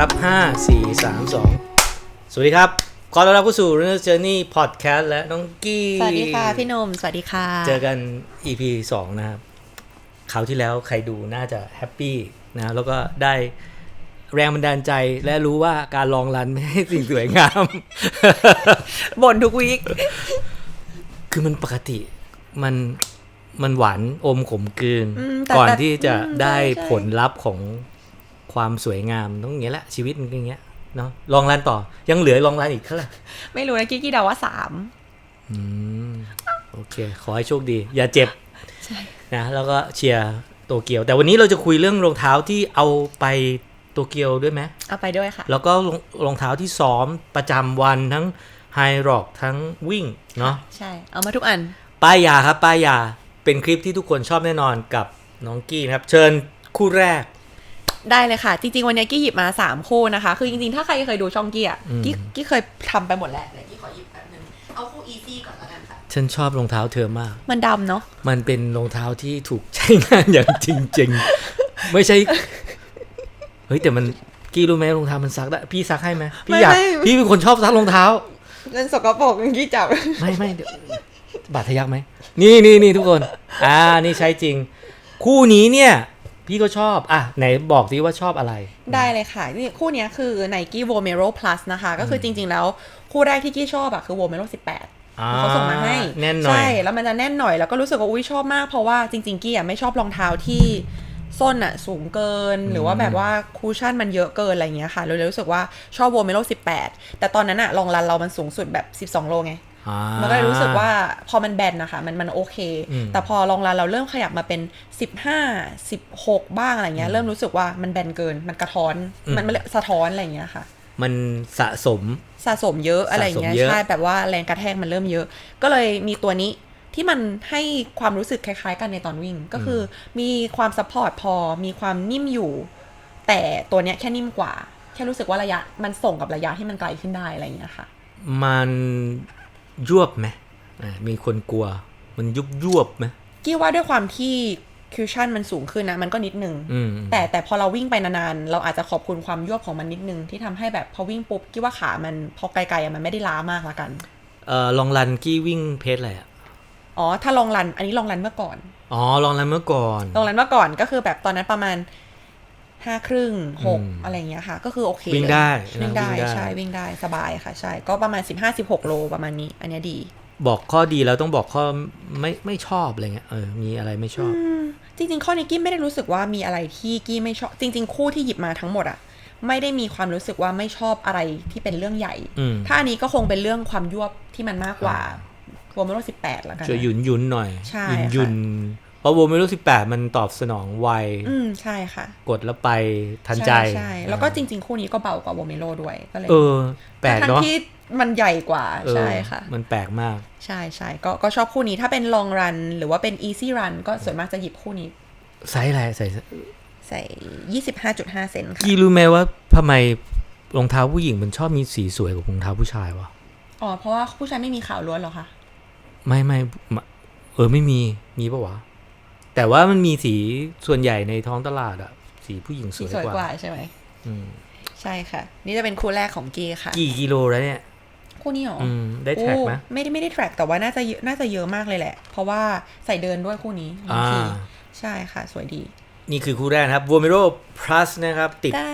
ครับ 5 4 3 2 สวัสดีครับ ขอต้อนรับเข้าสู่ Runner Journey Podcast และน้องกี้ สวัสดีค่ะ พี่หนุ่มสวัสดีค่ะ เจอกัน EP 2 นะครับคราวที่แล้วใครดูน่าจะแฮปปี้นะแล้วก็ได้แรงบันดาลใจและรู้ว่าการลองรันไม่ให้สิ่งสวยงามบ่นทุกวีคคือมันปกติมันมันหวานอมขมกลืนอืมแต่ก่อนแต่ที่จะอืมได้ใช่ใช่ผลลัพธ์ของ ความสวยงามต้องอย่างเงี้ยแหละชีวิตมันก็อย่างเงี้ยเนาะลองรันต่อยังเหลือลองรันอีกเท่าไหร่ไม่รู้นะกี้กี้เดาว่าสามอืมโอเค ขอให้โชคดี อย่าเจ็บนะแล้วก็เชียร์โตเกียว แต่วันนี้เราจะคุยเรื่องรองเท้าที่เอาไปโตเกียวด้วยไหมเอาไปด้วยค่ะ แล้วก็รองรองเท้าที่ซ้อมประจำวันทั้งไฮร็อกทั้งวิ่งเนาะใช่ เอามาทุกอัน ป้ายยาครับ ป้ายยาเป็นคลิปที่ทุกคนชอบแน่นอนกับน้องกี้นะครับ เชิญคู่แรก ได้เลยค่ะ จริง ๆ วันนี้กี้หยิบมาสามคู่นะคะ คือจริง ๆ ถ้าใครเคยดูช่องกี้อะอืมกี้กี้เคยทำไปหมดแล้วเดี๋ยวกี้ขอหยิบแป๊บนึงเอาคู่อีซี่ก่อนแล้วกันค่ะ ฉันชอบรองเท้าเธอมาก มันดำเนาะมันเป็นรองเท้าที่ถูกใช้งานอย่างจริง ๆ ไม่ใช่เฮ้ยแต่มันกี้รู้ไหมรองเท้ามันซักได้พี่ซักให้ไหมพี่อยากพี่เป็นคนชอบซักรองเท้าเงินสกปรกกี้จับไม่ไม่เดี๋ยวบาดทะยักไหมนี่นี่นี่ทุกคน อ่านี่ใช้จริง คู่นี้เนี่ย พี่ก็ชอบ อะ ไหนบอกสิว่าชอบอะไร ได้เลยค่ะ นี่คู่เนี้ยคือ Nike Vomero Plus นะคะ ก็คือจริง ๆ แล้ว คู่แรกที่กี้ชอบอะคือ Vomero 18อ่าเขาส่งมาให้แน่นหน่อย ใช่ แล้วมันจะแน่นหน่อย แล้วก็รู้สึกว่าอุ้ยชอบมาก เพราะว่าจริง ๆ กี้อะไม่ชอบรองเท้าที่ส้นอะสูงเกิน หรือว่าแบบว่าคูชั่นมันเยอะเกินอะไรอย่างเงี้ยค่ะเราเลยรู้สึกว่าชอบโวเมโล18 แต่ตอนนั้นอะลองรันเรามันสูงสุดแบบ 12 โลไงอ่า มันก็เลยรู้สึกว่าพอมันแบนนะคะมันมันโอเคอืมแต่พอลองรันเราเริ่มขยับมาเป็น 15 16 บ้างอะไรเงี้ยเริ่มรู้สึกว่ามันแบนเกิน มันกระท้อนมันมันสะท้อนอะไรอย่างเงี้ยค่ะมันสะสมสะสมเยอะอะไรอย่างเงี้ยสะสมเยอะใช่แบบว่าแรงกระแทกมันเริ่มเยอะ ก็เลยมีตัวนี้ที่มันให้ความรู้สึกคล้ายๆ กันในตอนวิ่ง ก็คือมีความซัพพอร์ตพอมีความนิ่มอยู่ แต่ตัวเนี้ยแค่นิ่มกว่า แค่รู้สึกว่าระยะมันส่งกับระยะที่มันไกลขึ้นได้อะไรอย่างเงี้ยค่ะ มัน ยวบไหมอ่ามีคนกลัว มันยุบยวบไหมกี้ว่าด้วยความที่คิวชั่นมันสูงขึ้นนะ มันก็นิดนึงอืมแต่แต่พอเราวิ่งไปนานๆ เราอาจจะขอบคุณความยวบของมันนิดนึง ที่ทำให้แบบพอวิ่งปุ๊บกี้ว่าขามันพอไกลๆอะมันไม่ได้ล้ามากละกันเอ่อลองรันกี้วิ่งเพจอะไรอะอ๋อถ้าลองรันอันนี้ลองรันเมื่อก่อนอ๋อลองรันเมื่อก่อนตรงนั้นเมื่อก่อนก็คือแบบตอนนั้นประมาณ ห้าครึ่งหกอืมอะไรอย่างเงี้ยค่ะ ก็คือโอเควิ่งได้เลยวิ่งได้วิ่งได้ใช่วิ่งได้สบายค่ะ ใช่ ก็ประมาณสิบห้าสิบหกโลประมาณนี้ อันเนี้ยดี บอกข้อดีแล้วต้องบอกข้อไม่ไม่ชอบอะไรเงี้ยเออมีอะไรไม่ชอบ จริง ๆ ข้อนี้กี้ไม่ได้รู้สึกว่ามีอะไรที่กี้ไม่ชอบ จริง ๆ คู่ที่หยิบมาทั้งหมดอะไม่ได้มีความรู้สึกว่าไม่ชอบอะไรที่เป็นเรื่องใหญ่อืมถ้าอันนี้ก็คงเป็นเรื่องความยวบที่มันมากกว่าโวมโรสิบแปดแล้วกันช่วยหยุนหยุนหน่อยใช่หยุนค่ะหยุน เพราะโวไม่รู้สิบแปดมันตอบสนองไวอืมใช่ค่ะ กดแล้วไปทันใจช่ใช่แล้วก็จริง ๆ คู่นี้ก็เบากว่าโวเมโลด้วยก็เลยเออแปลกทั้งเนาะที่มันใหญ่กว่าเออใช่ค่ะ มันแปลกมาก ใช่ใช่ก็ก็ชอบคู่นี้ถ้าเป็น long run หรือว่าเป็น easy run ก็ส่วนมากจะหยิบคู่นี้ไซส์อะไรใส่ใส่25.5เซนค่ะกี่รู้ไหมว่าทำไมรองเท้าผู้หญิงมันชอบมีสีสวยกว่ารองเท้าผู้ชายวะอ๋อเพราะว่าผู้ชายไม่มีขาวล้วนเหรอคะไม่ไม่มะเออไม่มีมีปะวะ แต่ว่ามันมีสีส่วนใหญ่ในท้องตลาดอะสีผู้หญิงสสีวยสวยกว่ากว่าใช่ไหมอืมใช่ค่ะ นี่จะเป็นคู่แรกของกีค่ะ กี่กิโลแล้วเนี่ย คู่นี้หรออืมได้แท็กไหมโอ้ไม่ได้ไม่ได้ track แต่ว่าน่าจะเยอะน่าจะเยอะมากเลยแหละ เพราะว่าใส่เดินด้วยคู่นี้บางอ่าทีใช่ค่ะ สวยดีนี่คือคู่แรกนะครับ v o m e r o Plus นะครับ ติด ได้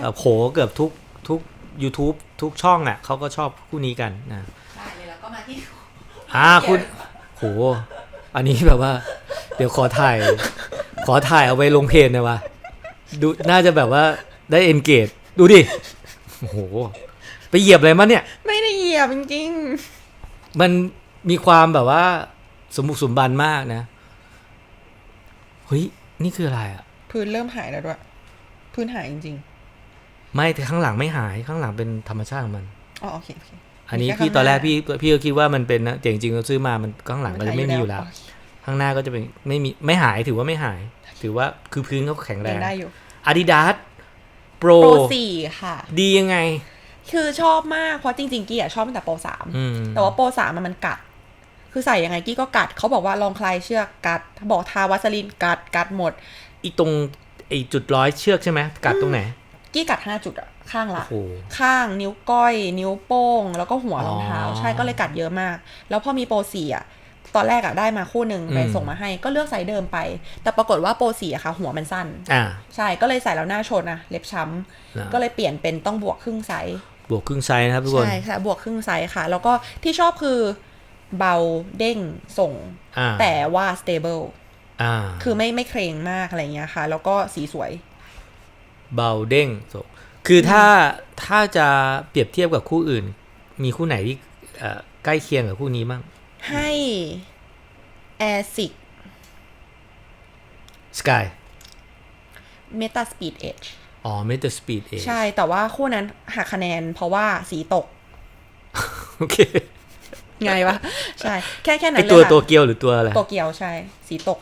เอ่อโผเกือบทุกทุก YouTube ทุกช่องอะเขาก็ชอบคู่นี้กันนะได้เลยแล้วก็มาที่ อ่าคุณโหอันนี้แบบว่า เดี๋ยวขอถ่าย ขอถ่ายเอาไว้ลงเพจหนะวะดูน่าจะแบบว่าได้เอนเกจดูดิโอ้โหไปเหยียบอะไรมาเนี่ย ไม่ได้เหยียบจริงมันมีความแบบว่า สมบุกสมบันมากนะเฮ้ยนี่คืออะไรอะ ๆพื้นเริ่มหายแล้วด้วยพื้นหายจริงไม่แต่ข้างหลังไม่หายข้างหลังเป็นธรรมชาติของมัน ๆอ๋อโอเคโอเคอันนี้มีแค่พี่ข้างตอนแรกหน้าพี่พี่ก็คิดว่ามันเป็นนะแต่จริงๆเราซื้อมามันข้างหลังก็จะไม่มีอยู่แล้ว โเค ข้างหน้าก็จะเป็นไม่มีไม่หายถือว่าไม่หาย ถือว่าคือพื้นเขาแข็งแรยังงได้อยู่ Adidas Pro โปรสี่ค่ะ ดียังไง คือชอบมากเพราะจริงๆกี้อะชอบตั้งแต่โปรสามอืมแต่ว่าโปรสามอะมันกัด คือใส่ยังไงกี้ก็กัดเขาบอกว่าลองคลายเชือกกัดบอกทาวัสลินกัดกัดหมด อีตรงไอจุดร้อยเชือกใช่ไหมกัดตรงไหนกี้กัดห้าจุดอะข้างละโอ้โหข้างนิ้วก้อย นิ้วโป้ง แล้วก็หัวอ๋อรองเท้า ใช่ก็เลยกัดเยอะมาก แล้วพอมีโปรสี่อะ ตอนแรกอะได้มาคู่หนึ่งไปอืมส่งมาให้ก็เลือกไซส์เดิมไป แต่ปรากฏว่าโปรสี่อะค่ะ หัวมันสั้นอ่าใช่ก็เลยใส่แล้วหน้าชนอะเล็บช้นะำก็เลยเปลี่ยนเป็นต้องบวกครึ่งไซส์บวกครึ่งไซส์นะครับทุกคนใช่ค่ะบวกครึ่งไซส์ค่ะ แล้วก็ที่ชอบคือเบาเด้งส่งอ่าแต่ว่า stable อ่าคือไม่ไม่เคร่งมากอะไรเงี้ยค่ะ แล้วก็สีสวย เบาเด้งส่งคือถ้าถ้าจะเปรียบเทียบกับคู่อื่น มีคู่ไหนที่เอ่อใกล้เคียงกับคู่นี้บ้าง ให้ Air สกาย6 Meta Speed Edge อ๋อเมตาสปีดเองใช่แต่ว่าคู่นั้นหักคะแนนเพราะว่าสีตก โอเคไงวะ ใช่ แค่แค่ไอนั้นเลยตัวค่ะตัวเกียวหรือตัวอะไรโตเกียวใช่ สีตก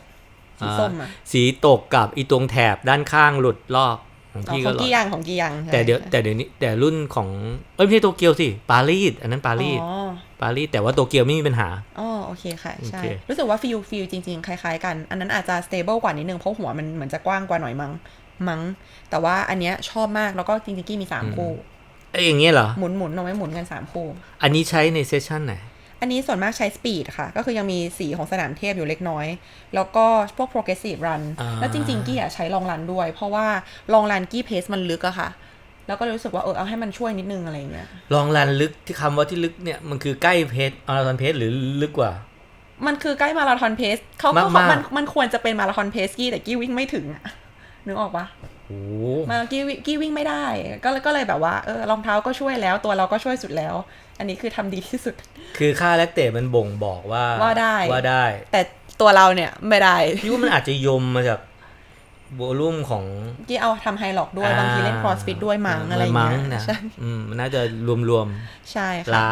สีส้มอะ สีตกกับอีตรงแถบด้านข้างหลุดลอก ของอ๋อพี่ขก็องหลอกีกยังของกียังใช่แต่เดี๋ยวแต่เดี๋ยวนี้แต่รุ่นของเอ้ยไม่ใช่โตเกียวสิปารีสอันนั้นปารีสอ๋อปารีสแต่ว่าโตเกียวไม่มีปัญหาอ๋อโอเคค่ะใช่โอเครู้สึกว่าฟิลฟิลจริง ๆ คล้าย ๆ กัน อันนั้นอาจจะ stable กว่านิดนึงเพราะหัวมันเหมือนจะกว้างกว่าหน่อยมั้งมั้ง แต่ว่าอันเนี้ยชอบมากแล้วก็จริงๆกี้มีสามคู่ไอ้ยอย่างเงี้ยเหรอหมุนหมุนเอาไว้หมุนกันสามคู่ อันนี้ใช้ในเซสชั่นไหน อันนี้ส่วนมากใช้ speed ค่ะ ก็คือยังมีสีของสนามเทพอยู่เล็กน้อย แล้วก็พวก progressive run อ่าแล้วจริง ๆ กี้อะใช้ลองรันด้วย เพราะว่าลองรันกี้เพสมันลึกอะค่ะ แล้วก็เลยรู้สึกว่าเออเอาให้มันช่วยนิดนึงอะไรอย่างเงี้ยลองรันลึกที่คำว่าที่ลึกเนี่ยมันคือใกล้เพจมาราธอนเพจหรือลึกกว่า มันคือใกล้มาราธอนเพสเขาก็มากๆมันมันควรจะเป็นมาราธอนเพสกี้แต่กี้วิ่งไม่ถึงอะนึกออกปะโอ้ มากี้วิกี้วิ่งไม่ได้ ก็เลยก็เลยแบบว่าเออรองเท้าก็ช่วยแล้ว ตัวเราก็ช่วยสุดแล้ว อันนี้คือทำดีที่สุด คือค่าแลคเตตมันบ่งบอกว่าว่าได้ว่าได้ แต่ตัวเราเนี่ยไม่ได้พี่ว่ามันอาจจะยมมาจากโวลุ่มของกี้เอาทำไฮล็อกด้วยอ่บางทีเล่น crossfit ด้วยมั้งอะไรอย่างมั้งเงี้ยนะใช่อืมมันน่าจะรวมใช่ๆค่ะล้า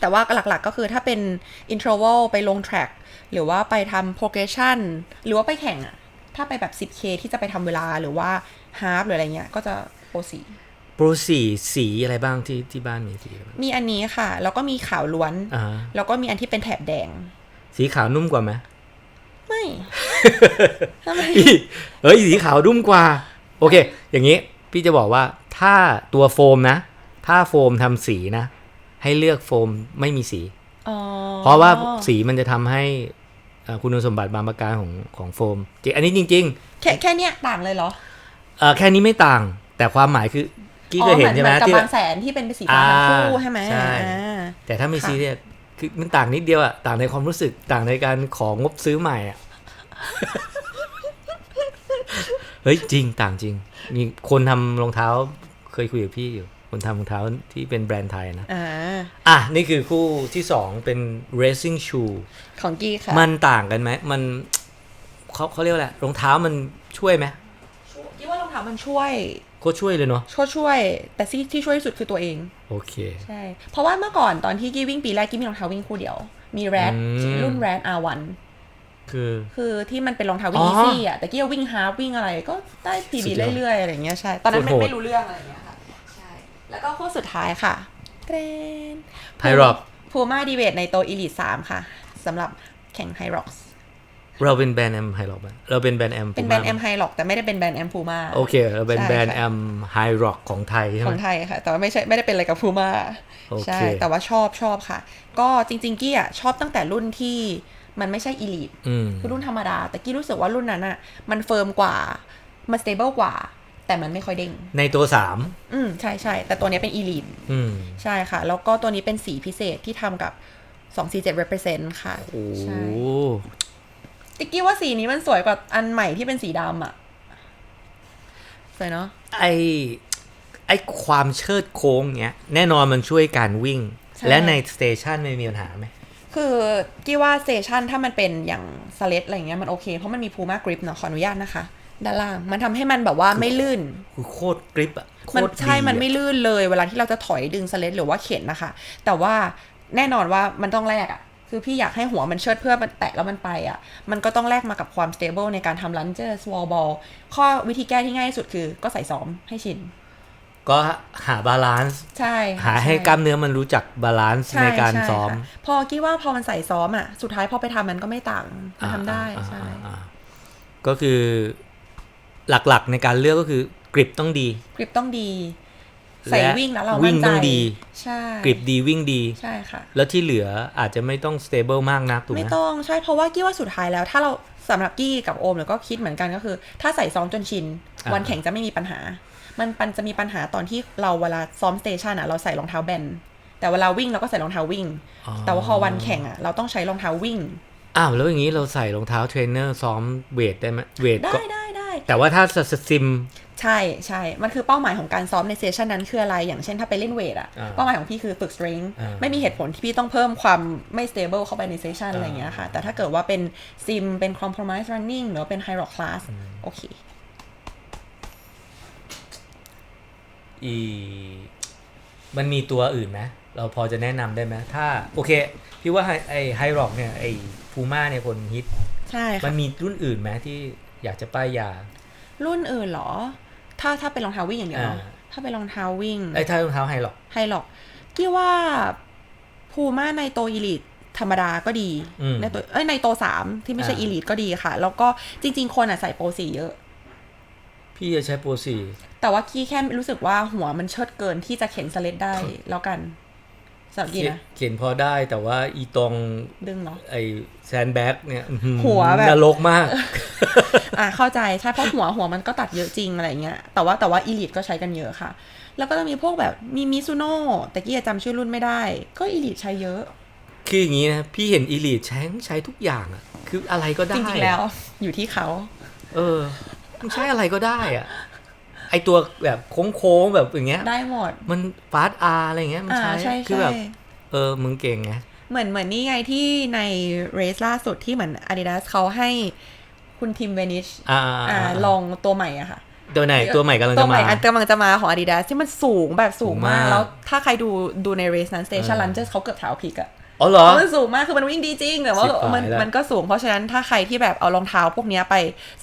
แต่ว่าหลักๆก็คือถ้าเป็น interval ไปลง track หรือว่าไปทำ progression หรือว่าไปแข่งอะ ถ้าไปแบบ 10k ที่จะไปทำเวลาหรือว่า half หรืออะไรเงี้ย ก็จะโปรสีโปรสีสีอะไรบ้างที่ที่บ้านมีสีอะไรบ้างมีอันนี้ค่ะ แล้วก็มีขาวล้วน อ่า แล้วก็มีอันที่เป็นแถบแดง สีขาวนุ่มกว่าไหม ไม่ ทำไมเฮ้ยสีขาวนุ่มกว่า โอเค อย่างนี้ พี่จะบอกว่าถ้าตัวโฟมนะ ถ้าโฟมทำสีนะ ให้เลือกโฟมไม่มีสี อ๋อเพราะว่าสีมันจะทำให้เอ่อ คุณสมบัติบางประการของของโฟมจริงอันนี้จริงแค่แค่เนี้ยต่างเลยเหรอๆเอ่อแค่นี้ไม่ต่าง แต่ความหมายคือกี้อ๋อเคยเห็นใช่ไหมอนกัที่บางแสนที่เป็นสีฟ้าทั้งคู่อ่าใช่ไหมใช่อ่าแต่ถ้าไม่ค่ะซีเรียสคือมันต่างนิดเดียวอะต่างในความรู้สึกต่างในการของงบซื้อใหม่อะเฮ้ยจริงต่างจริง มีคนทำรองเท้าเคยคุยกับพี่อยู่ คนทำรองเท้าที่เป็นแบรนด์ไทยนะอ่าอะนี่คือคู่ที่สองเป็น racing shoe ของกี้ค่ะ มันต่างกันไหมมันเขาเขาเรียกว่าอะไรรองเท้ามันช่วยไหมกี้ว่ารองเท้ามันช่วยก็ช่วยเลยเนาะช่วยช่วย แต่ที่ที่ช่วยที่สุดคือตัวเอง โอเค ใช่ เพราะว่าเมื่อก่อนตอนที่กี้วิ่งปีแรกกี้มีรองเท้าวิ่งคู่เดียว มีแรดอืม รุ่นแรด R1 คือ คือที่มันเป็นรองเท้าวิ่อ๋งออีซี่อะแต่กี้วิ่งฮาร์ฟวิ่งอะไรก็ได้ปีสุดีดยอดเรื่อยๆอะไรอย่างเงี้ยใช่ ตอนนั้นไม่โคตรโหด ไม่รู้เรื่องอะไรอย่างเงี้ยค่ะใช่ แล้วก็คู่สุดท้ายค่ะเทรน High Rock พูม่าดีเวทในโตอีลิทสามค่ะสำหรับแข่งไฮร็อกเราเป็นแบรนด์แอมไฮล็อกไหมเราเป็นแบรนด์แอมเป็นแบรนด์แอมไฮร็อกแต่ไม่ได้เป็นแบรนด์แอมพูม่าโอเค เราเป็นใช่แบรนด์ค่ะแอมไฮร็อกของไทยใช่ขไหมองไทยค่ะ แต่ว่าไม่ใช่ไม่ได้เป็นอะไรกับพูม่าโอเคใช่แต่ว่าชอบชอบค่ะ ก็จริง ๆ กี้อะชอบตั้งแต่รุ่นที่มันไม่ใช่อีลิทอืมคือรุ่นธรรมดา แต่กี้รู้สึกว่ารุ่นนั้นอะมันเฟิร์มกว่า มันสเตเบิลกว่า แต่มันไม่ค่อยเด้ง ในตัวสามอืมใช่ใช่แต่ตัวเนี้ยเป็นอีลิทอืมใช่ค่ะ แล้วก็ตัวนี้เป็นสีพิเศษที่ทำกับ247 represent ค่ะโอ้ใช่ติกกี้ว่าสีนี้มันสวยกว่าอันใหม่ที่เป็นสีดำอะสวยเนาะไอไอความเชิดโค้งเนี้ย แน่นอนมันช่วยการวิ่งใช่และในสเตชันไม่มีปัญหาไหมคือกี้ว่าสเตชันถ้ามันเป็นอย่างสเลตอะไรอย่างเงี้ยมันโอเค เพราะมันมีพูม่ากริปเนาะขออนุญาตนะคะ ด้านล่าง มันทำให้มันแบบว่าไม่ลื่นคือโคตรกริปอะโคมันตรดีใช่มันไม่อะลื่นเลย เวลาที่เราจะถอยดึงสเลตหรือว่าเข็นนะคะ แต่ว่าแน่นอนว่ามันต้องแลกอะคือพี่อยากให้หัวมันเชิดเพื่อมันแตะแล้วมันไปอะมันก็ต้องแลกมากับความ stable ในการทำ lunges wall ball ข้อวิธีแก้ที่ง่ายที่สุดคือก็ใส่ซ้อมให้ชิน ก็หาบาลานซ์ใช่ค่ะหาให้ช่กล้ามเนื้อมันรู้จักบาลานซ์ช่ในการช่ซ้อมค่ะพอกี้ว่าพอมันใส่ซ้อมอะสุดท้ายพอไปทำมันก็ไม่ต่างมันทำได้อ่าใช่อ่าอ่าก็คือ หลักๆ ในการเลือกก็คือกริปต้องดี กริปต้องดี ใส่และวิ่งแล้วเราวิ่มั่งนใจต้องดี ใช่กริปดีวิ่งดี ใช่ค่ะ แล้วที่เหลืออาจจะไม่ต้อง stable มากนักถูกไหไม่มต้องใช่เพราะว่ากี้ว่าสุดท้ายแล้ว ถ้าเราสำหรับกี้กับโอมเนี่ยก็คิดเหมือนกันก็คือ ถ้าใส่ซ้อมจนชินอ่าวันแข่งจะไม่มีปัญหา มันปันจะมีปัญหาตอนที่เราเวลาซ้อมสเตชันอะเราใส่รองเท้าแบนแต่เวลาวิ่งเราก็ใส่รองเท้าวิ่ง แต่ว่าพอวันแข่งอะเราต้องใช้รองเท้าวิ่งอ้าวแล้วอย่างนี้เราใส่รองเท้าเทรนเนอร์ซ้อมเวทได้ไหมเวทได้ก็ได้ได้ แต่ว่าถ้าซิมใช่ใช่ มันคือเป้าหมายของการซ้อมในเซสชันนั้นคืออะไร อย่างเช่นถ้าไปเล่นเวทอะอ่าเป้าหมายของพี่คือฝึก strength อ่าไม่มีเหตุผลที่พี่ต้องเพิ่มความไม่ stable เข้าไปในเซสชันอ่าอะไรอย่างเงี้ยค่ะ แต่ถ้าเกิดว่าเป็น sim เป็น compromise running หรือว่าเป็น high rock class โอเคอีมันมีตัวอื่นไหมเราพอจะแนะนำได้ไหมถ้า โอเค พี่ว่าไฮไอไฮร็อกเนี่ยไอพูม่าเนี่ยคนฮิตใช่มัค่ะนมีรุ่นอื่นไหมที่ อยากจะป้ายยา รุ่นอื่นเหรอ ถ้าถ้าเป็นรองเท้าวิ่งอย่างเดียวเนอะอ่าถ้าเป็นรองเท้าวิ่งไอ้ถ้ารองเท้าไฮร็อกไฮล็อกกี่ว่าพูม่าในโตอีลิทธรรมดาก็ดีอืมในตัวเอ้ยในโตสามที่ไม่ใช่อ่าอีลิทก็ดีค่ะ แล้วก็จริง ๆ คนอะใส่โปรสี่เยอะ พี่จะใช้โปรสี่แต่ว่ากี้แค่รู้สึกว่าหัวมันเชิดเกินที่จะเข็นสเลดได้แล้วกัน สำหรับกี้นะ เขียนพอได้แต่ว่าอีตรงดึงเนาะไอแซนแบ็กเนี่ยอื้ออหัวแบบนรกมาก อะเข้าใจใช่เพราะหัวหัวมันก็ตัดเยอะจริงอะไรเงี้ย แต่ว่าแต่ว่าอีลิทก็ใช้กันเยอะค่ะ แล้วก็จะมีพวกแบบมีมิซูโน่แต่กี้จำชื่อรุ่นไม่ได้ ก็อีลิทใช้เยอะ คืออย่างนี้นะ พี่เห็นอีลีใช้ใช้ทุกอย่างอะคืออะไรก็ได้ จริงๆแล้ว อยู่ที่เขา เออมันใช้อะไรก็ได้อะ ไอตัวแบบโค้งๆแบบอย่างเงี้ย ได้หมด มันฟาสอาร์อะไรเงี้ยมันอ่าใช้ใช่คือใช่แบบเออ มึงเก่งไง เหมือนเหมือนนี่ไงที่ในเรสล่าสุดที่เหมือน Adidas เขาให้คุณทีมเวนิชอ่าอ่าลองตัวใหม่อะค่ะ ตัวไหนตัวใหม่กำลังตัวจะใหมา ม่อันกำลังจะมาของ Adidas ที่มันสูงแบบสูงมาก สูงมาก แล้วถ้าใครดูดูในเรสนั้น Station เออ Lunges เขาเกือบเท้าพลิกอะ อ๋อเหรอ มันสูงมากคือมันวิ่งดีจริงแต่ว่าชิบหายมันละ มันก็สูง เพราะฉะนั้นถ้าใครที่แบบเอารองเท้าพวกเนี้ยไป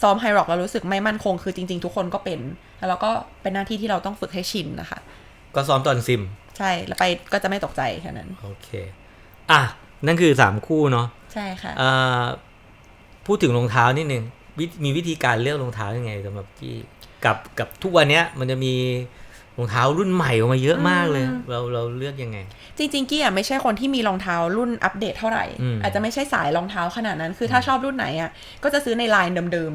ซ้อมไฮร็อกแล้วรู้สึกไม่มั่นคงคือจริง ๆ ทุกคนก็เป็น แล้วเราก็เป็นหน้าที่ที่เราต้องฝึกให้ชินนะคะ ก็ซ้อมตอนซิม ใช่แล้วไปก็จะไม่ตกใจแค่นั้น โอเค อะ นั่นคือสามคู่เนาะใช่ค่ะ อ่าพูดถึงรองเท้านิดนึงวิมีวิธีการเลือกรองเท้ายังไงสำหรับที่กับกับทุกวันเนี้ยมันจะมี รองเท้ารุ่นใหม่ออกมาเยอะมากเลยอืมเราเราเลือกยังไง จริงๆกี้อะไม่ใช่คนที่มีรองเท้ารุ่นอัปเดตเท่าไหร่อืมอาจจะไม่ใช่สายรองเท้าขนาดนั้น คือถ้าชอบรุ่นไหนอะก็จะซื้อในไลน์เดิม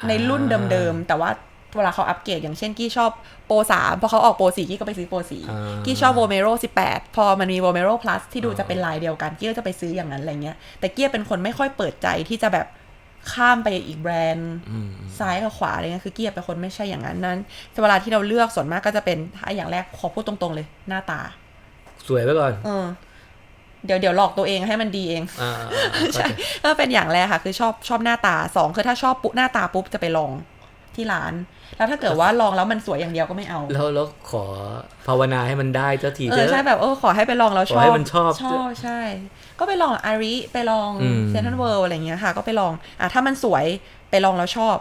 อ่าๆในรุ่นเดิมๆ แต่ว่าเวลาเขาอัปเกรดอย่างเช่นกี้ชอบโปรสามพอเขาออกโปรสี่กี้ก็ไปซื้อโปรสี่อ่ากี้ชอบโวเมโรสิบแปดพอมันมีโวเมโรพลัสที่ดูอ่าจะเป็นลายเดียวกันกี้ก็จะไปซื้ออย่างนั้นอะไรเงี้ยแต่กี้เป็นคนไม่ค่อยเปิดใจที่จะแบบ ข้ามไปอีกแบรนด์อืมซ้ายกับขวาอะไรเงี้ยคือกี้เป็นคนไม่ใช่อย่างนั้นนั้นแต่เวลาที่เราเลือกส่วนมากก็จะเป็นถ้าอย่างแรกขอพูดตรงๆเลย หน้าตา สวยไว้ก่อนเออเดี๋ยวเดี๋ยวหลอกตัวเองให้มันดีเองอ่าอ่าอ่าเข้าใช่ใจก็เป็นอย่างแรกค่ะ คือชอบชอบหน้าตาสองคือถ้าชอบปุ๊บหน้าตาปุ๊บจะไปลอง ที่ร้าน แล้วถ้าเกิดว่าลองแล้วมันสวยอย่างเดียวก็ไม่เอาแล้วแล้วขอภาวนาให้มันได้เจ้าทีเอเถออะใช่แบบเออขอให้ไปลองแล้วขชออบให้มันชอบชอบใช่ ก็ไปลองอาริไปลองอืมเซนทรัลเวิลด์อะไรเงี้ยค่ะ ก็ไปลองอะถ้ามันสวยไปลองแล้วชอบ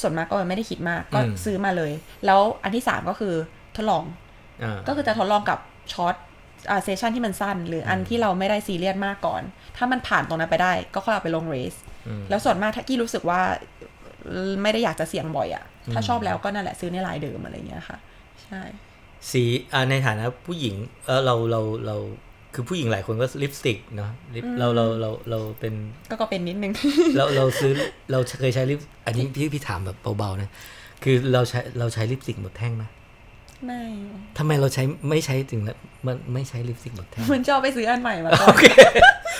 ส่วนมากก็ไม่ได้คิดมากก็ซื้อมาเลย แล้วอันที่สามก็คือทดลองอ่าก็คือจะทดลองกับช็อตอ่าเซสชันที่มันสั้น หรืออันที่เราไม่ได้ซีเรียสมากก่อน ถ้ามันผ่านตรงนั้นไปได้ ก็ค่อยเอาไปลงเรสอืมแล้วส่วนมากถ้ากี้รู้สึกว่าเอ่อ ไม่ได้อยากจะเสี่ยงบ่อยอะถ้าชอบแล้วก็นั่นแหละซื้อในลายเดิมอะไรเงี้ยค่ะ ใช่สีอ่าในฐานะผู้หญิงเออเราเราเราคือผู้หญิงหลายคนก็ลิปสติกเนาะลิปเราเราเราเราเป็นก็ก็เป็นนิดนึงเราเราซื้อเราเคยใช้ลิปอันนี้พี่พี่ถามแบบเบาๆนะคือเราใช้เราใช้ลิปสติกหมดแท่งไหม ไม่ทำไมเราใช้ไม่ใช้ถึงแล้วมันไม่ใช้ลิปสติกหมดแท่งมันจะเอาไปซื้ออันใหม่มาก่อโอนเค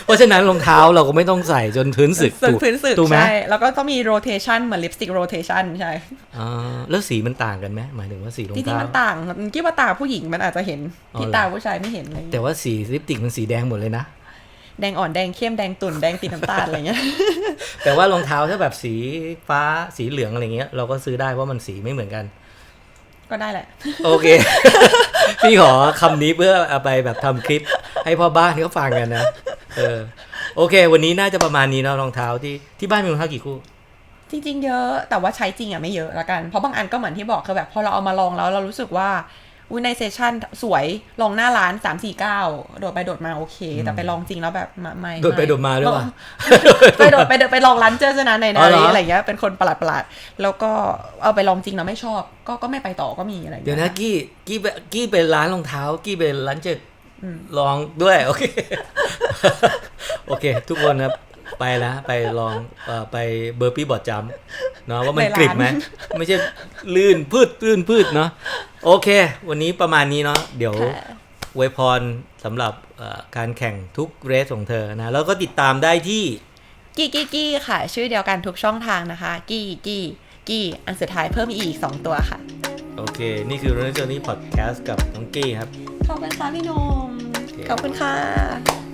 เพราะฉะนั้นรองเท้าเราก็ไม่ต้องใส่จนพื้นสึกส่วนถูกพื้นสึกถูกไหมใช่แล้วก็ต้องมีโรเทชันเหมือนลิปสติกโรเทชันใช่อ่าแล้วสีมันต่างกันไหมหมายถึงว่าสีรองจริงเท้าๆมันต่างกี้ว่าตาผู้หญิงมันอาจจะเห็นอ๋อที่เหรอตาผู้ชายไม่เห็นอะไรแต่เงี้ยว่าสีลิปสติกมันสีแดงหมดเลยนะแดงอ่อนแดงเข้มแดงตุ่นแดงติดน้ำตาลอะไรเงี้ยแต่ว่ารองเท้าถ้าแบบสีฟ้าสีเหลืองอะไรเงี้ยเราก็ซื้อได้เพราะมันสีไม่เหมือนกัน ก็ได้แหละ โอเค พี่ขอคำนี้เพื่อเอาไปแบบทำคลิป ให้พ่อบ้านเขาฟังกันนะ เออ โอเค วันนี้น่าจะประมาณนี้เนาะรองเท้าที่ที่บ้านมีรองเท้ากี่คู่ จริง ๆ เยอะ แต่ว่าใช้จริงอะไม่เยอะละกัน เพราะบางอันก็เหมือนที่บอกคือแบบพอเราเอามาลองแล้วเรารู้สึกว่า อุ้ยในเซสชั่นสวยลองหน้าร้านสามสี่เก้าโดดไปโดดมาโอเค แต่ไปลองจริงแล้วแบบไม่ไม่โดดไปโดดมาด้วยวะไปโดดไปโดดไปลองร้านเจอชนะในอ๋นาอเหรออะไรเงี้ยเป็นคนประหลาดประหลาดๆแล้วก็เอาไปลองจริงแล้วไม่ชอบ ก็ก็ไม่ไปต่อก็มีอะไรงี้เดี๋ยวนะกี้กี้ไปกี้เป็นร้านรองเท้า กี้เป็นร้านเจ็ดลองด้วยโอเคโอเค ทุกคนครับ ไปแล้วไปลองเอ่อไปเบอร์ปี้บอร์ดจัมป์เนาะว่ามันกริบไหมไม่ใช่ลื่นพืดลื่นพืดเนาะโอเค วันนี้ประมาณนี้เนาะเดี๋ยวค่ะอวยพรสำหรับเอ่อการแข่งทุกเรสของเธอนะแล้วก็ติดตามได้ที่กี้กี้กี้ค่ะ ชื่อเดียวกันทุกช่องทางนะคะ กี้กี้กี้อันสุดท้ายเพิ่มอีกสองตัวค่ะ โอเค นี่คือ r u n n i n g Journey Podcast กับน้องกี้ครับ ขอบคุณค่ะพี่หนมโอเคขอบคุณค่ะ